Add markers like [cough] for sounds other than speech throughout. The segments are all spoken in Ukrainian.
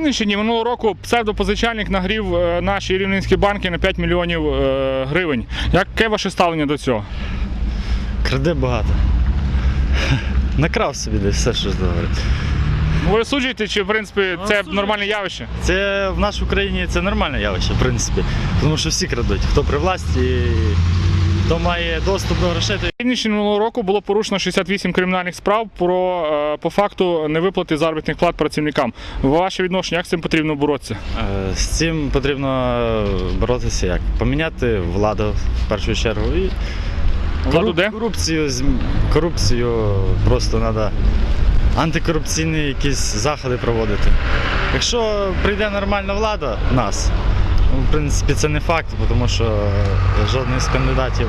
Рівненщині минулого року псевдопозичальник нагрів е, наші рівненські банки на 5 мільйонів е, гривень. Яке ваше ставлення до цього? Краде багато. [laughs] Накрав собі десь все, що говорить. Ну, Ви суджуєте, чи в принципі це осуджую. нормальне явище? Це в нашій Україні це нормальне явище, в принципі. Тому що всі крадуть. Хто при власті, хто має доступ до грошей, то минулого року було порушено 68 кримінальних справ про е, по факту невиплати заробітних плат працівникам. Ваше відношення, як з цим потрібно боротися? Е, З цим потрібно боротися як? Поміняти владу в першу чергу. І Владу де? корупцію, корупцію просто треба антикорупційні якісь заходи проводити. Якщо прийде нормальна влада нас, в принципі, це не факт, тому що е, жоден з кандидатів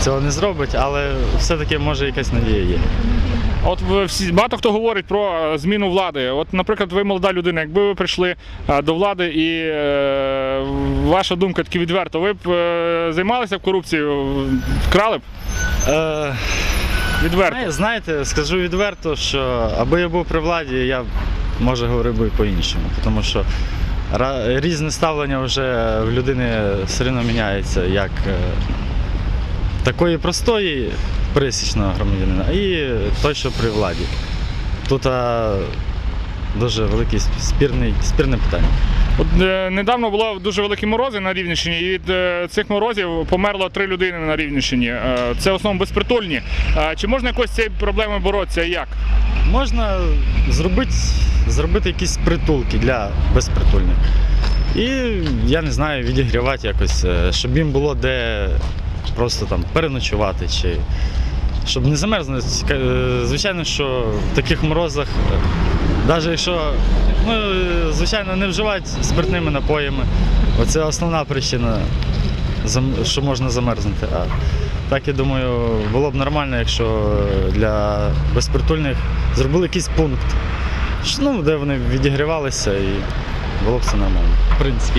цього не зробить, але все-таки може якась надія є. От всі багато хто говорить про е, зміну влади. От, наприклад, ви молода людина, якби ви прийшли е, до влади і е, ваша думка таки відверто, ви б е, займалися б корупцією, вкрали б Е, відверто. Знає- Знаєте, скажу відверто, що аби я був при владі, я може говорив би по-іншому. Тому що різне ставлення вже в людини все одно міняється, як е, такої простої пересічного громадянина, і той, що при владі. Тут а, дуже великий сп- спірне питання. От е, недавно було дуже великі морози на Рівненщині, і від е, цих морозів померло три людини на Рівненщині. Е, це в основному безпритульні. Е, чи можна якось з цією проблемою боротися? і Як? Можна зробити, зробити якісь притулки для безпритульних. І я не знаю, відігрівати якось, е, щоб їм було де просто там переночувати чи щоб не замерзнути. Е, Звичайно, що в таких морозах, навіть якщо ну, е, звичайно не вживати спиртними напоями, оце основна причина, що можна замерзнути. Так я думаю, було б нормально, якщо для безпритульних зробили якийсь пункт, ну, де вони відігрівалися і було б все нормально. В принципі, я